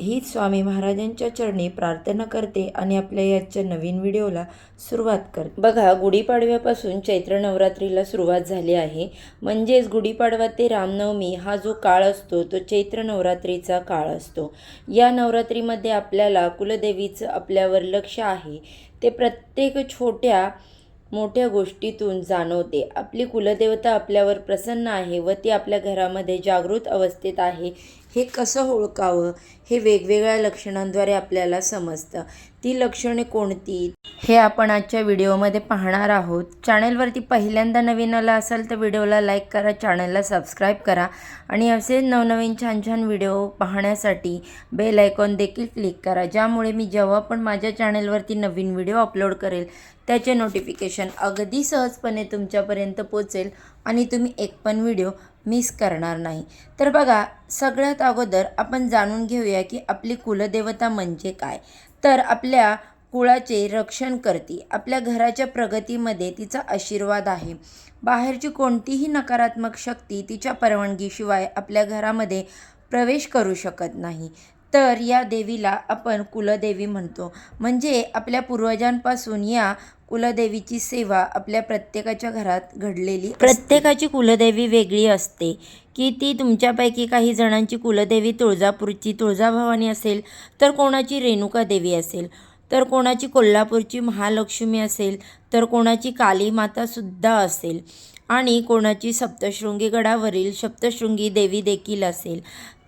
हीच स्वामी महाराजांच्या चरणी प्रार्थना करते आणि आपल्या याच्या नवीन व्हिडिओला सुरुवात करते. बघा गुढीपाडव्यापासून चैत्र नवरात्रीला सुरुवात झाली आहे. म्हणजेच गुढीपाडवा ते रामनवमी हा जो काळ असतो तो चैत्र नवरात्रीचा काळ असतो. या नवरात्रीमध्ये आपल्याला कुलदेवीचं आपल्यावर लक्ष आहे. ते प्रत्येक छोट्या मोठ्या गोष्टीतून जाणवते. आपली कुलदेवता आपल्यावर प्रसन्न आहे व ती आपल्या घरामध्ये जागृत अवस्थेत आहे. हे कसं ओळखावं? हे वेगवेगळ्या लक्षणांद्वारे आपल्याला समजतं. ती लक्षणे कोणती? हे आपण आजच्या व्हिडिओमध्ये पाहणार आहोत. चॅनलवरती पहिल्यांदा नवीन आला असाल तर व्हिडिओला लाईक करा चॅनलला सबस्क्राईब करा आणि असे नवनवीन छान छान व्हिडिओ पाहण्यासाठी बेल आयकॉन देखील क्लिक करा. ज्यामुळे मी जेव्हा पण माझ्या चॅनलवरती नवीन व्हिडिओ अपलोड करेल त्याचे नोटिफिकेशन अगदी सहजपणे तुमच्यापर्यंत पोचेल आणि तुम्ही एक पण व्हिडिओ मिस करणार नाही. तर बघा सगळ्यात अगोदर आपण जाणून घेऊया की आपली कुलदेवता म्हणजे काय. तर आपल्या कुळाचे रक्षण करते. आपल्या घराच्या प्रगतीमध्ये तिचा आशीर्वाद आहे. बाहेरची कोणतीही नकारात्मक शक्ती तिच्या परवानगीशिवाय आपल्या घरामध्ये प्रवेश करू शकत नाही. तर या देवीला आपण कुलदेवी म्हणतो. म्हणजे आपल्या पूर्वजांपासून या कुलदेवीची सेवा आपल्या प्रत्येकाच्या घरात घडलेली प्रत्येकाची कुलदेवी वेगळी असते. की ती तुमच्यापैकी काही जणांची कुलदेवी तुळजापूरची तुळजाभवानी असेल तर कोणाची रेणुका देवी असेल. तर कोणाची कोल्हापूरची महालक्ष्मी असेल तर कोणाची काली मातासुद्धा असेल. आणि कोणाची सप्तशृंगी गडावरील सप्तशृंगी देवी देखील असेल.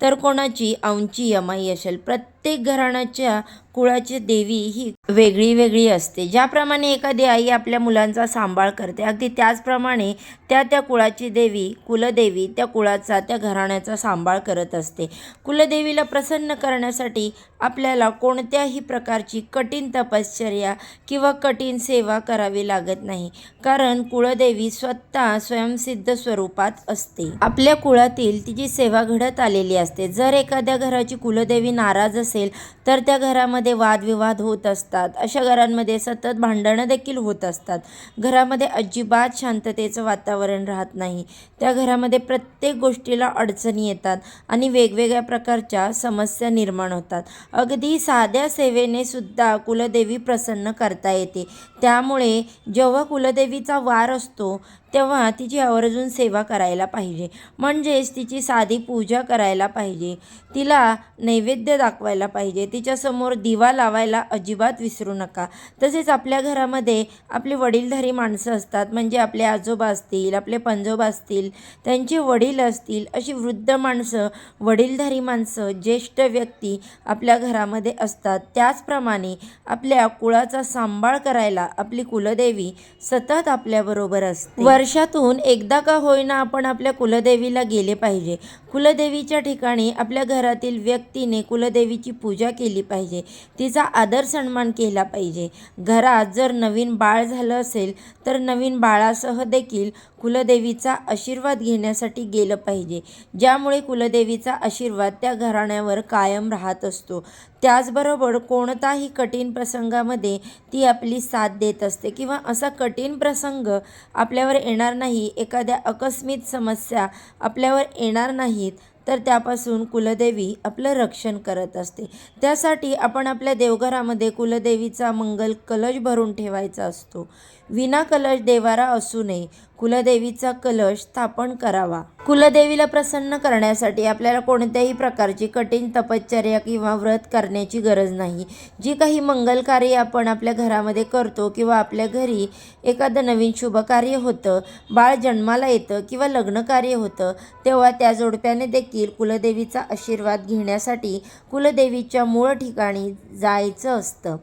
तर कोणाची औंची यमाई असेल. प्रत्येक घराण्याच्या कुळाची देवी ही वेगळी वेगळी असते. ज्याप्रमाणे एखादी आई आपल्या मुलांचा सांभाळ करते अगदी त्याचप्रमाणे त्या त्या कुळाची देवी कुलदेवी त्या कुळाचा त्या घराण्याचा सांभाळ करत असते. कुलदेवीला प्रसन्न करण्यासाठी आपल्याला कोणत्याही प्रकारची कठीण तपश्चर्या किंवा कठीण सेवा करावी लागत नाही कारण कुळदेवी स्वतः स्वयंसिद्ध स्वरूपात असते. आपल्या कुळातील तिची सेवा घडत आलेली असते. जर एखाद्या घराची कुलदेवी नाराज असेल तर त्या घरामध्ये वादविवाद होत असतात. अशा घरांमध्ये सतत भांडणं देखील होत असतात. घरामध्ये अजिबात शांततेचं वातावरण राहत नाही. त्या घरामध्ये प्रत्येक गोष्टीला अडचणी येतात आणि वेगवेगळ्या प्रकारच्या समस्या निर्माण होतात. अगदी साध्या सेवेने सुद्धा कुलदेवी प्रसन्न करता येते. त्यामुळे जेव्हा कुलदेवीचा वार असतो तेव्हा तिची आवर्जून सेवा करायला पाहिजे. म्हणजेच तिची साधी पूजा करायला पाहिजे. तिला नैवेद्य दाखवायला पाहिजे. तिच्यासमोर दिवा लावायला अजिबात विसरू नका. तसेच आपल्या घरामध्ये आपली वडीलधारी माणसं असतात. म्हणजे आपले आजोबा असतील आपले पंजोबा असतील त्यांचे वडील असतील अशी वृद्ध माणसं वडीलधारी माणसं ज्येष्ठ व्यक्ती आपल्या घरामध्ये असतात. त्याचप्रमाणे आपल्या कुळाचा सांभाळ करायला आपली कुलदेवी सतत आपल्याबरोबर असते. वर्षातून एकदा का होईना आपण आपल्या कुलदेवीला गेले पाहिजे. कुलदेवीच्या ठिकाणी आपल्या घरातील व्यक्तीने कुलदेवीची पूजा केली पाहिजे. तिचा आदर सन्मान केला पाहिजे. घरात जर नवीन बाळ झालं असेल तर नवीन बाळासह देखील कुलदेवीचा आशीर्वाद घेण्यासाठी गेलं पाहिजे. ज्यामुळे कुलदेवीचा आशीर्वाद त्या घराण्यावर कायम राहत असतो. त्याचबरोबर कोणताही कठीण प्रसंगामध्ये ती आपली साथ देत असते किंवा असा कठीण प्रसंग आपल्यावर येणार नाही. एखाद्या आकस्मित समस्या आपल्यावर येणार नाही. नाहीत तर त्यापासून कुलदेवी आपलं रक्षण करत असते. त्यासाठी आपण आपल्या देवघरामध्ये कुलदेवीचा मंगल कलश भरून ठेवायचा असतो. विना कलश देवारा असू नये. कुलदेवीचा कलश स्थापन करावा. कुलदेवीला प्रसन्न करण्यासाठी आपल्याला कोणत्याही प्रकारची कठीण तपश्चर्या किंवा व्रत करण्याची गरज नाही. जी काही मंगल कार्य आपण आपल्या घरामध्ये करतो किंवा आपल्या घरी एखादं नवीन शुभकार्य होतं बाळ जन्माला येतं किंवा लग्न कार्य होतं तेव्हा त्या जोडप्याने देखील कुलदेवीचा आशीर्वाद घेण्यासाठी कुलदेवीच्या मूळ ठिकाणी जायचं असतं.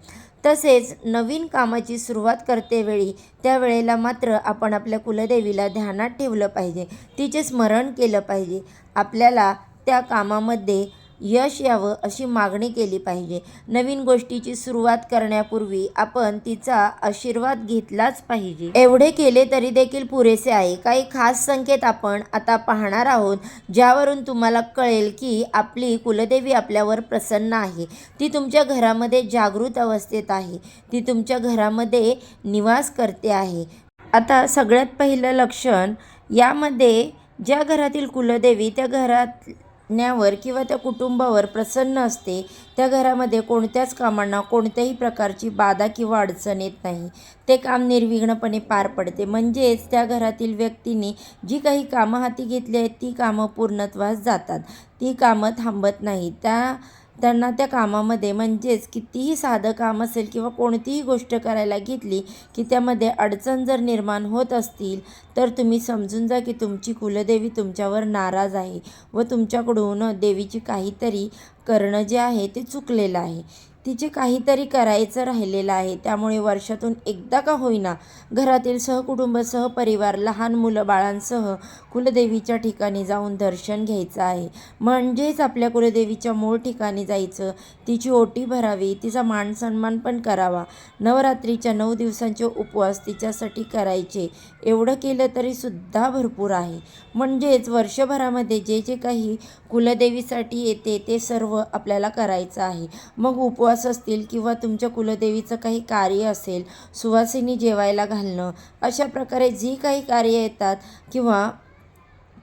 तसेच नवीन कामाची सुरुवात करतेवेळी त्यावेळेला मात्र आपण आपल्या कुलदेवीला ध्यानात ठेवलं पाहिजे. तिचे स्मरण केलं पाहिजे. आपल्याला त्या कामामध्ये यश यावं अशी मागणी केली पाहिजे. नवीन गोष्टीची सुरुवात करण्यापूर्वी आपण तिचा आशीर्वाद घेतलाच पाहिजे. एवढे केले तरी देखील पुरेसे आहे. काही खास संकेत आपण आता पाहणार आहोत ज्यावरून तुम्हाला कळेल की आपली कुलदेवी आपल्यावर प्रसन्न आहे. ती तुमच्या घरामध्ये जागृत अवस्थेत आहे. ती तुमच्या घरामध्ये निवास करते आहे. आता सगळ्यात पहिलं लक्षण यामध्ये ज्या घरातील कुलदेवी त्या घरात न्यावर किंवा त्या कुटुंबावर प्रसन्न असते त्या घरामध्ये कोणत्याच कामांना कोणत्याही प्रकारची बाधा किंवा अडचण येत नाही. ते काम निर्विघ्नपणे पार पडते. म्हणजेच त्या घरातील व्यक्तींनी जी काही कामं हाती घेतली आहेत ती कामं पूर्णत्वास जातात. ती कामं थांबत नाही त्या त्यांना त्या कामामध्ये म्हणजेच कितीही साधं काम असेल किंवा कोणतीही गोष्ट करायला घेतली की त्यामध्ये अडचण जर निर्माण होत असतील तर तुम्ही समजून जा की तुमची कुलदेवी तुमच्यावर नाराज आहे व तुमच्याकडून देवीची काहीतरी करणं जे आहे ते चुकलेलं आहे. तिचे काहीतरी करायचं राहिलेलं आहे. त्यामुळे वर्षातून एकदा का होईना घरातील सहकुटुंब सहपरिवार लहान मुलं बाळांसह कुलदेवीच्या ठिकाणी जाऊन दर्शन घ्यायचं आहे. म्हणजेच आपल्या कुलदेवीच्या मूळ ठिकाणी जायचं. तिची ओटी भरावी तिचा मान सन्मान पण करावा. नवरात्रीच्या नऊ दिवसांचे उपवास तिच्यासाठी करायचे. एवढं केलं तरी सुद्धा भरपूर आहे. म्हणजेच वर्षभरामध्ये जे जे काही कुलदेवीसाठी येते ते सर्व आपल्याला करायचं आहे. मग उपवास असतील किंवा तुमच्या कुलदेवीचं काही कार्य असेल सुवासिनी जेवायला घालणं अशा प्रकारे जी काही कार्य येतात किंवा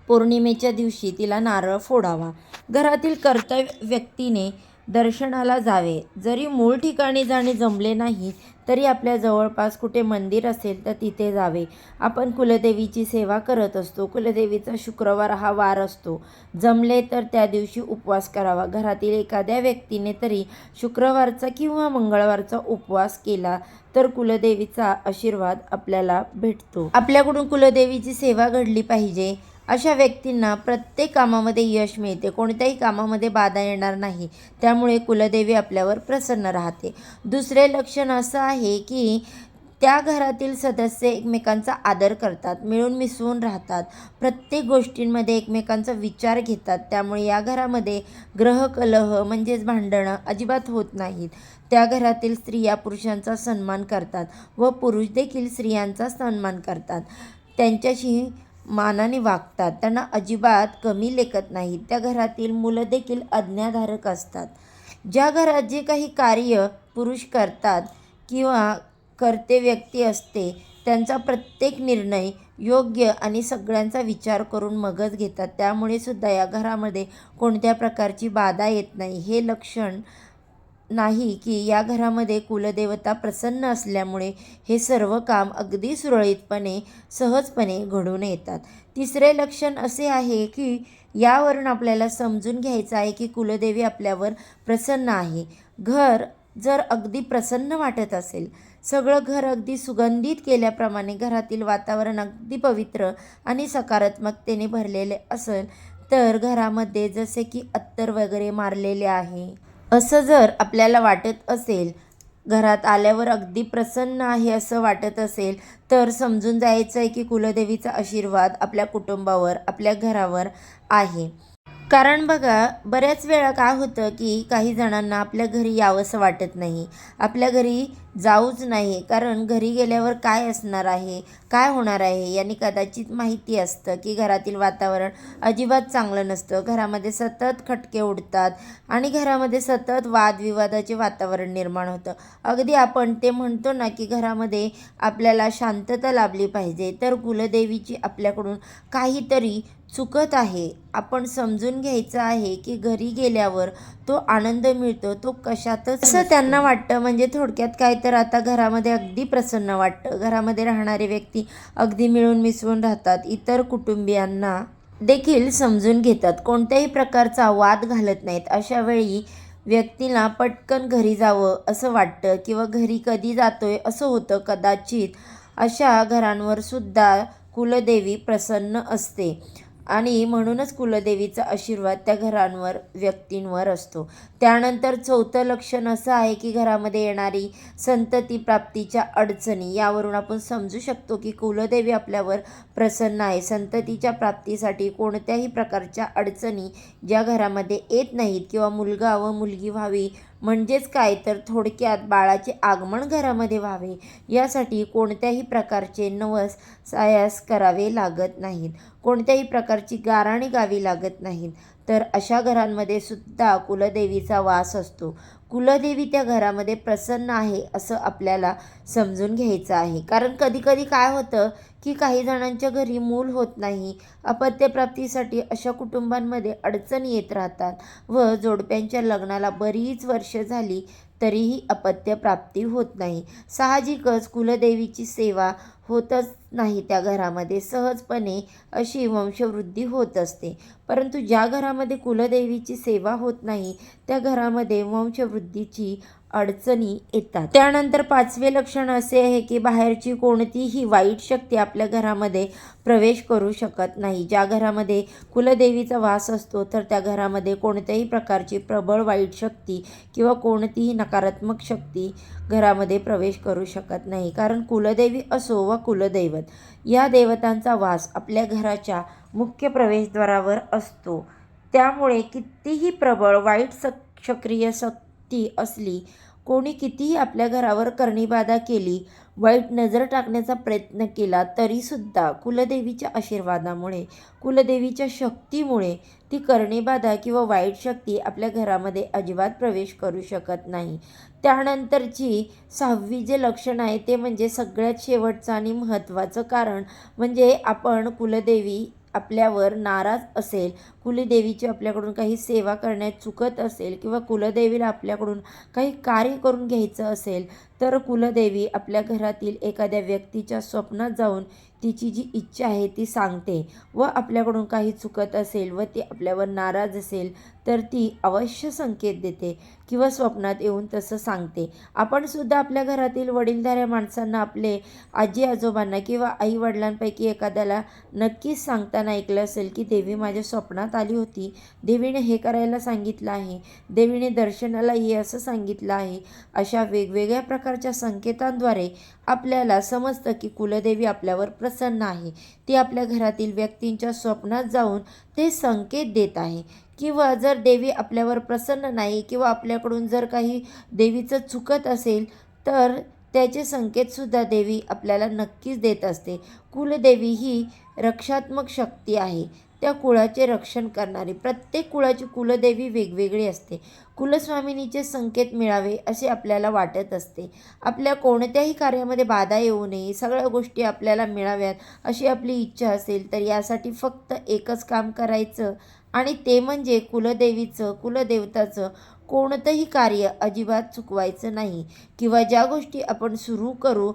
पौर्णिमेच्या दिवशी तिला नारळ फोडावा. घरातील कर्तव्य व्यक्तीने दर्शनाला जावे. जरी मूळ ठिकाणी जाणे जमले नाही तरी आपल्या जवळपास कुठे मंदिर असेल तर तिथे जावे. आपण कुलदेवीची सेवा करत असतो. कुलदेवीचा शुक्रवार हा वार असतो. जमले तर त्या दिवशी उपवास करावा. घरातील एखाद्या व्यक्तीने तरी शुक्रवारचा किंवा मंगळवारचा उपवास केला तर कुलदेवीचा आशीर्वाद आपल्याला भेटतो. आपल्याकडून कुलदेवीची सेवा घडली पाहिजे. अशा व्यक्तींना प्रत्येक कामामध्ये यश मिळते. कोणत्याही कामामध्ये बाधा येणार नाही. त्यामुळे कुलदेवी आपल्यावर प्रसन्न राहते. दुसरे लक्षण असं आहे की त्या घरातील सदस्य एकमेकांचा आदर करतात मिळून मिसळून राहतात. प्रत्येक गोष्टींमध्ये एकमेकांचा विचार घेतात. त्यामुळे या घरामध्ये ग्रहकलह म्हणजेच भांडणं अजिबात होत नाहीत. त्या घरातील स्त्रिया पुरुषांचा सन्मान करतात व पुरुष देखील स्त्रियांचा सन्मान करतात. त्यांच्याशी मानाने वागतात. त्यांना अजिबात कमी लेखत नाहीत. त्या घरातील मुलं देखील आज्ञाधारक असतात. ज्या घरात जे काही कार्य पुरुष करतात किंवा करते व्यक्ती असते त्यांचा प्रत्येक निर्णय योग्य आणि सगळ्यांचा विचार करून मगच घेतात. त्यामुळे सुद्धा या घरामध्ये कोणत्या प्रकारची बाधा येत नाही. हे लक्षण नाही की या घरामध्ये कुलदेवता प्रसन्न असल्यामुळे हे सर्व काम अगदी सुरळीतपणे सहजपणे घडून येतात. तिसरे लक्षण असे आहे की यावरून आपल्याला समजून घ्यायचं आहे की कुलदेवी आपल्यावर प्रसन्न आहे. घर जर अगदी प्रसन्न वाटत असेल सगळं घर अगदी सुगंधित केल्याप्रमाणे घरातील वातावरण अगदी पवित्र आणि सकारात्मकतेने भरलेले असेल तर घरामध्ये जसे की अत्तर वगैरे मारलेले आहे. असं जर आपल्याला वाटत असेल घरात आल्यावर अगदी प्रसन्न आहे असं वाटत असेल तर समजून जायचं आहे की कुलदेवीचा आशीर्वाद आपल्या कुटुंबावर आपल्या घरावर आहे. कारण बघा बऱ्याच वेळा काय होतं की काही जणांना आपल्या घरी यावंसं वाटत नाही. आपल्या घरी जाऊच नाही. कारण घरी गेल्यावर काय असणार आहे? काय होणार आहे? यांनी कदाचित माहिती असतं की घरातील वातावरण अजिबात चांगलं नसतं. घरामध्ये सतत खटके उडतात आणि घरामध्ये सतत वादविवादाचे वातावरण निर्माण होतं. अगदी आपण ते म्हणतो ना की घरामध्ये आपल्याला शांतता लाभली पाहिजे. तर कुलदेवीची आपल्याकडून काहीतरी चुकत आहे. आपण समजून घ्यायचं आहे की घरी गेल्यावर तो आनंद मिळतो तो कशातच असं त्यांना वाटतं म्हणजे थोडक्यात काय तर आता घरामध्ये अगदी प्रसन्न वाटतं. घरामध्ये राहणारे व्यक्ती अगदी मिळून मिसळून राहतात. इतर कुटुंबियांना देखील समजून घेतात. कोणत्याही प्रकारचा वाद घालत नाहीत. अशा वेळी व्यक्तीला पटकन घरी जावं असं वाटतं किंवा घरी कधी जातोय असं होतं कदाचित अशा घरांवर सुद्धा कुलदेवी प्रसन्न असते. आणि म्हणूनच कुलदेवीचा आशीर्वाद त्या घरांवर व्यक्तींवर असतो. त्यानंतर चौथं लक्षण असं आहे की घरामध्ये येणारी संतती प्राप्तीच्या अडचणी यावरून आपण समजू शकतो की कुलदेवी आपल्यावर प्रसन्न आहे. संततीच्या प्राप्तीसाठी कोणत्याही प्रकारच्या अडचणी ज्या घरामध्ये येत नाहीत किंवा मुलगा व मुलगी व्हावी म्हणजेच काय? तर थोडक्यात बाळाचे आगमन घरामध्ये व्हावे. यासाठी कोणत्याही प्रकारचे नवस सायास करावे लागत नाहीत. कोणत्याही प्रकारची गाराणी गावी लागत नाहीत. तर अशा घरांमध्ये सुद्धा कुलदेवीचा वास असतो. कुलदेवी त्या घरामध्ये प्रसन्न आहे असं आपल्याला समजून घ्यायचं आहे. कारण कधीकधी काय होतं की काही जणांच्या घरी मूल होत नाही. अपत्यप्राप्तीसाठी अशा कुटुंबांमध्ये अडचणी येत राहतात व जोडप्यांच्या लग्नाला बरीच वर्ष झाली तरीही अपत्यप्राप्ती होत नाही. साहजिकच कुलदेवीची सेवा होतच नाही त्या घरामध्ये. सहजपणे अशी वंशवृद्धी होत असते. परंतु ज्या घरामध्ये कुलदेवीची सेवा होत नाही त्या घरामध्ये वंशवृद्धीची अडचणी येतात. त्यानंतर पाचवे लक्षण असे आहे की बाहेरची कोणतीही वाईट शक्ती आपल्या घरामध्ये प्रवेश करू शकत नाही. ज्या घरामध्ये कुलदेवीचा वास असतो तर त्या घरामध्ये कोणत्याही प्रकारची प्रबळ वाईट शक्ती किंवा कोणतीही नकारात्मक शक्ती घरामध्ये प्रवेश करू शकत नाही. कारण कुलदेवी असो व कुलदैवत. या देवतांचा वास आपल्या घराच्या मुख्य प्रवेशद्वारावर असतो. त्यामुळे कितीही प्रबळ वाईट सक सक्रिय शक्ती असली कोणी कितीही आपल्या घरावर करणीबाधा केली वाईट नजर टाकण्याचा प्रयत्न केला तरीसुद्धा कुलदेवीच्या आशीर्वादामुळे कुलदेवीच्या शक्तीमुळे ती करणीबाधा किंवा वाईट शक्ती आपल्या घरामध्ये अजिबात प्रवेश करू शकत नाही. त्यानंतरची सहावी जे लक्षण आहे ते म्हणजे सगळ्यात शेवटचं आणि महत्त्वाचं कारण म्हणजे आपण कुलदेवी आपल्यावर नाराज असेल कुलदेवीची आपल्याकडून काही सेवा करण्यात चुकत असेल किंवा कुलदेवीला आपल्याकडून काही कार्य करून घ्यायचं असेल तर कुलदेवी आपल्या घरातील एखाद्या व्यक्तीच्या स्वप्नात जाऊन तिची जी इच्छा आहे ती सांगते. व आपल्याकडून काही चुकत असेल व ती आपल्यावर नाराज असेल तर ती अवश्य संकेत देते किंवा स्वप्नात येऊन तसं सांगते. आपण सुद्धा आपल्या घरातील वडीलधाऱ्या माणसांना आपले आजी आजोबांना किंवा आई वडिलांपैकी एखाद्याला नक्कीच सांगताना ऐकलं असेल की देवी माझ्या स्वप्नात आली होती. देवीने हे करायला सांगितलं आहे. देवीने दर्शनाला ये असं सांगितलं आहे. अशा वेगवेगळ्या प्रकारच्या संकेतांद्वारे आपल्याला समजतं की कुलदेवी आपल्यावर प्रसन्न आहे. ती आपल्या घरातील व्यक्तींच्या स्वप्नात जाऊन ते संकेत देत आहे. किंवा जर देवी आपल्यावर प्रसन्न नाही किंवा आपल्याकडून जर काही देवीचं चुकत असेल तर त्याचे संकेतसुद्धा देवी आपल्याला नक्कीच देत असते. कुलदेवी ही रक्षात्मक शक्ती आहे. त्या कुळाचे रक्षण करणारी. प्रत्येक कुळाची कुलदेवी वेगवेगळी असते. कुलस्वामिनीचे संकेत मिळावे असे आपल्याला वाटत असते. आपल्या कोणत्याही कार्यामध्ये बाधा येऊ नये. सगळ्या गोष्टी आपल्याला मिळाव्यात अशी आपली इच्छा असेल तर यासाठी फक्त एकच काम करायचं आणि ते म्हणजे कुलदेवीचं कुलदेवताचं कोणतंही कार्य अजिबात चुकवायचं नाही किंवा ज्या गोष्टी आपण सुरू करू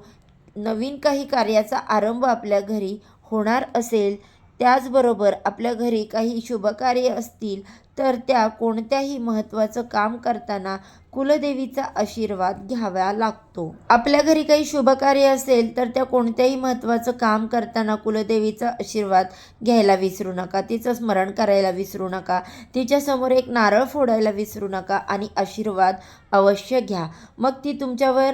नवीन काही कार्याचा आरंभ आपल्या घरी होणार असेल त्याचबरोबर आपल्या घरी काही शुभकार्य असतील तर त्या कोणत्याही महत्त्वाचं काम करताना कुलदेवीचा आशीर्वाद घ्यावा लागतो. आपल्या घरी काही शुभकार्य असेल तर त्या कोणत्याही महत्त्वाचं काम करताना कुलदेवीचा आशीर्वाद घ्यायला विसरू नका. तिचं स्मरण करायला विसरू नका. तिच्यासमोर एक नारळ फोडायला विसरू नका आणि आशीर्वाद अवश्य घ्या. मग ती तुमच्यावर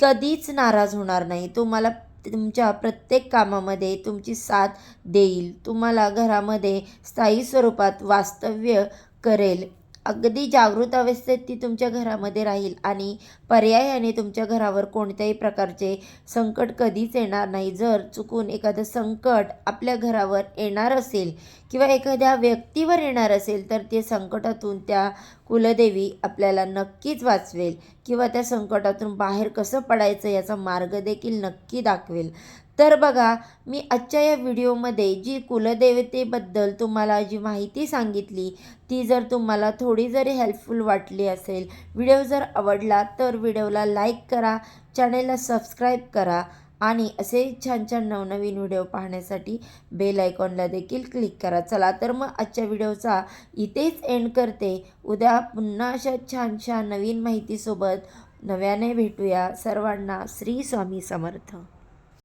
कधीच नाराज होणार नाही. तुम्हाला तुमच्या प्रत्येक कामामध्ये तुमची साथ देईल. तुम्हाला घरामध्ये स्थायी स्वरूपात वास्तव्य करेल. अगदी जागृत अवस्थेत ती तुमच्या घरामध्ये राहील आणि पर्यायाने तुमच्या घरावर कोणत्याही प्रकारचे संकट कधीच येणार नाही. जर चुकून एखादं संकट आपल्या घरावर येणार असेल किंवा एखाद्या व्यक्तीवर येणार असेल तर ते संकटातून त्या कुलदेवी आपल्याला नक्कीच वाचवेल किंवा त्या संकटातून बाहेर कसं पडायचं याचा मार्ग देखील नक्की दाखवेल. तर बघा मी आजच्या या व्हिडिओमध्ये जी कुलदेवतेबद्दल तुम्हाला जी माहिती सांगितली ती जर तुम्हाला थोडी जरी हेल्पफुल वाटली असेल व्हिडिओ जर आवडला तर व्हिडिओला लाईक करा चॅनेलला सबस्क्राईब करा आणि असे छान छान नवनवीन व्हिडिओ पाहण्यासाठी बेल आयकॉनला देखील क्लिक करा. चला तर मग आजच्या व्हिडिओचा इथेच एंड करते. उद्या पुन्हा अशा छान छान नवीन माहितीसोबत नव्याने भेटूया. सर्वांना श्री स्वामी समर्थ.